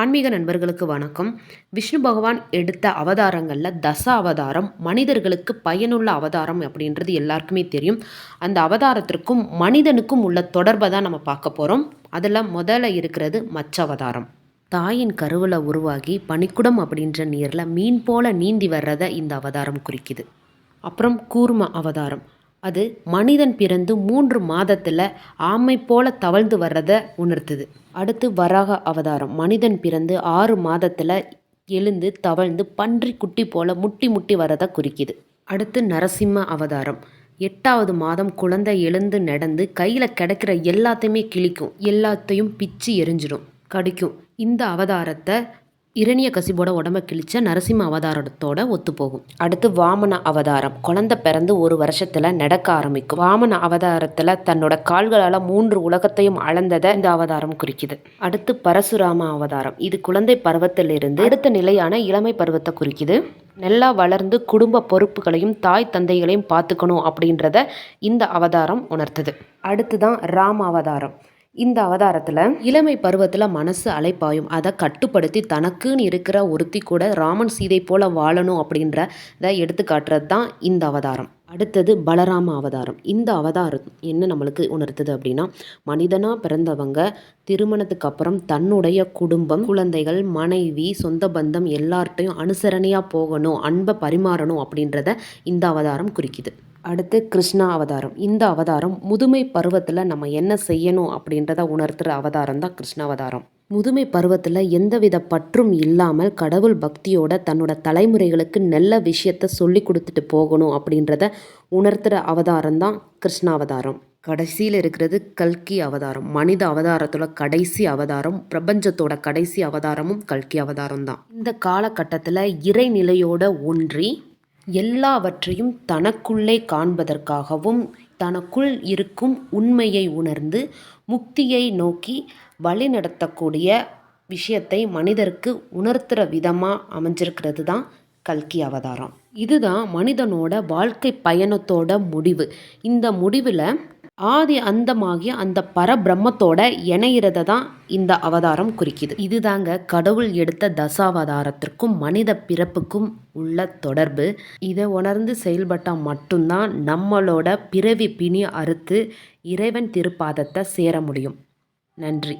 ஆன்மீக நண்பர்களுக்கு வணக்கம். விஷ்ணு பகவான் எடுத்த அவதாரங்களில் தச அவதாரம் மனிதர்களுக்கு பயனுள்ள அவதாரம் அப்படின்றது எல்லாருக்குமே தெரியும். அந்த அவதாரத்திற்கும் மனிதனுக்கும் உள்ள தொடர்பை தான் நம்ம பார்க்க போகிறோம் அதில் முதல்ல இருக்கிறது மச்ச அவதாரம். தாயின் கருவில் உருவாகி பனிக்குடம் அப்படின்ற நீரில் மீன் போல நீந்தி வர்றதை இந்த அவதாரம் குறிக்குது. அப்புறம் கூர்ம அவதாரம். அது மனிதன் பிறந்து மூன்று மாதத்தில் ஆமை போல தவழ்ந்து வர்றதை உணர்த்துது. அடுத்து வராக அவதாரம். மனிதன் பிறந்து ஆறு மாதத்தில் எழுந்து தவழ்ந்து பன்றி குட்டி போல முட்டி முட்டி வரதை குறிக்குது. அடுத்து நரசிம்ம அவதாரம். எட்டாவது மாதம் குழந்தை எழுந்து நடந்து கையில் கிடைக்கிற எல்லாத்தையுமே கிழிக்கும். எல்லாத்தையும் பிச்சு எரிஞ்சிடும் கடிக்கும். இந்த அவதாரத்தை இரணிய கசிபோட உடம்ப கிழிச்ச நரசிம்ம அவதாரத்தோட ஒத்துப்போகும். அடுத்து வாமன அவதாரம். குழந்தை பிறந்து ஒரு வருஷத்துல நடக்க ஆரம்பிக்கும். வாமன அவதாரத்துல தன்னோட கால்களால மூன்று உலகத்தையும் அளந்ததை இந்த அவதாரம் குறிக்குது. அடுத்து பரசுராம அவதாரம். இது குழந்தை பருவத்திலிருந்து அடுத்த நிலையான இளமை பருவத்தை குறிக்குது. நல்லா வளர்ந்து குடும்ப பொறுப்புகளையும் தாய் தந்தைகளையும் பார்த்துக்கணும் அப்படின்றத இந்த அவதாரம் உணர்த்துது. அடுத்து தான் ராம அவதாரம். இந்த அவதாரத்தில் இளமை பருவத்தில் மனசு அலைப்பாயும். அதை கட்டுப்படுத்தி தனக்குன்னு இருக்கிற ஒருத்தி கூட ராமன் சீதை போல வாழணும் அப்படின்றத எடுத்து காட்டுறது தான் இந்த அவதாரம். அடுத்தது பலராம அவதாரம். இந்த அவதாரம் என்ன நம்மளுக்கு உணர்த்துது அப்படின்னா மனிதனாக பிறந்தவங்க திருமணத்துக்கு அப்புறம் தன்னுடைய குடும்பம் குழந்தைகள் மனைவி சொந்த பந்தம் எல்லார்ட்டையும் அனுசரணையாக போகணும் அன்பை பரிமாறணும் அப்படின்றத இந்த அவதாரம் குறிக்குது. அடுத்து கிருஷ்ணா அவதாரம். இந்த அவதாரம் முதுமை பருவத்தில் நம்ம என்ன செய்யணும் அப்படின்றத உணர்த்துகிற அவதாரம் தான் கிருஷ்ண அவதாரம். முதுமை பருவத்தில் எந்தவித பற்றும் இல்லாமல் கடவுள் பக்தியோட தன்னோட தலைமுறைகளுக்கு நல்ல விஷயத்த சொல்லி கொடுத்துட்டு போகணும் அப்படின்றத உணர்த்துகிற அவதாரம் தான் கிருஷ்ணாவதாரம் கடைசியில் இருக்கிறது கல்கி அவதாரம். மனித அவதாரத்தோட கடைசி அவதாரம் பிரபஞ்சத்தோட கடைசி அவதாரமும் கல்கி அவதாரம் தான். இந்த காலகட்டத்தில் இறைநிலையோட ஒன்றி எல்லாவற்றையும் தனக்குள்ளே காண்பதற்காகவும் தனக்குள் இருக்கும் உண்மையை உணர்ந்து முக்தியை நோக்கி வழிநடத்தக்கூடிய விஷயத்தை மனிதருக்கு உணர்த்துகிற விதமாக அமைஞ்சிருக்கிறது தான் கல்கி அவதாரம். இதுதான் மனிதனோட வாழ்க்கை பயணத்தோட முடிவு. இந்த முடிவில் ஆதி அந்தமாகிய அந்த பரபிரம்மத்தோட இணையிறத தான் இந்த அவதாரம் குறிக்குது. இதுதாங்க கடவுள் எடுத்த தசாவதாரத்திற்கும் மனித பிறப்புக்கும் உள்ள தொடர்பு. இதை உணர்ந்து செயல்பட்டால் மட்டும்தான் நம்மளோட பிறவி பிணி அறுத்து இறைவன் திருப்பாதத்தை சேர முடியும். நன்றி.